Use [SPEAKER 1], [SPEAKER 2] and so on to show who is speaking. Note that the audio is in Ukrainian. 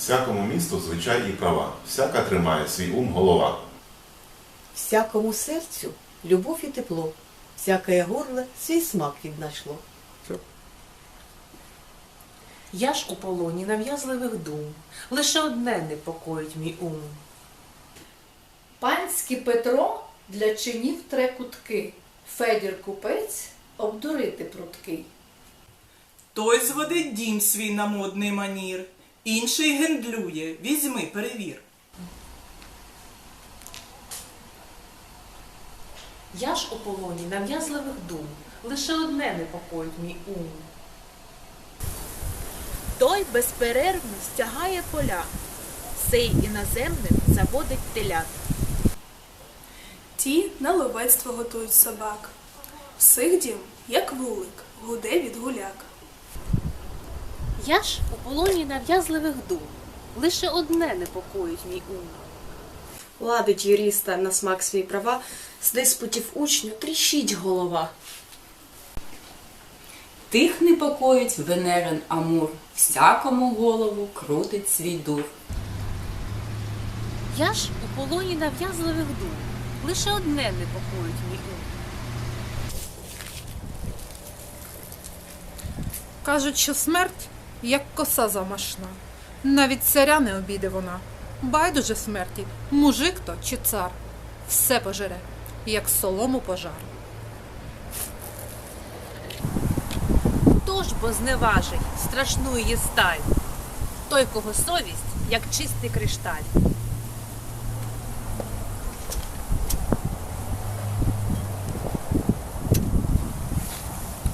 [SPEAKER 1] Всякому місту звичай і права, всяка тримає свій ум голова.
[SPEAKER 2] Всякому серцю любов і тепло, всяке горле свій смак віднайшло.
[SPEAKER 3] Я ж у полоні нав'язливих дум, лише одне непокоїть мій ум.
[SPEAKER 4] Панський Петро для чинів тре кутки, Федір купець обдурити пруткий.
[SPEAKER 5] Той зводить дім свій на модний манір, інший гендлює, візьми, перевір.
[SPEAKER 3] Я ж у полоні нав'язливих дум, лише одне непокоїть мій ум.
[SPEAKER 6] Той безперервно стягає поля, сей іноземним заводить телят.
[SPEAKER 7] Ті на ловецтво готують собак. Сих дім, як вулик, гуде від гуляк.
[SPEAKER 8] Я ж у полоні нав'язливих дум. Лише одне непокоїть мій ум.
[SPEAKER 9] Ладить юриста на смак свої права, з диспутів учню тріщить голова.
[SPEAKER 10] Тих непокоїть Венерин Амур, всякому голову крутить свій дур.
[SPEAKER 8] Я ж у полоні нав'язливих дум. Лише одне непокоїть мій ум.
[SPEAKER 11] Кажуть, що смерть як коса замашна. Навіть царя не обіде вона. Байдуже смерті, мужик то чи цар. Все пожере, як солому пожар.
[SPEAKER 6] Хто ж бо зневажить страшну її сталь? Той, кого совість, як чистий кришталь.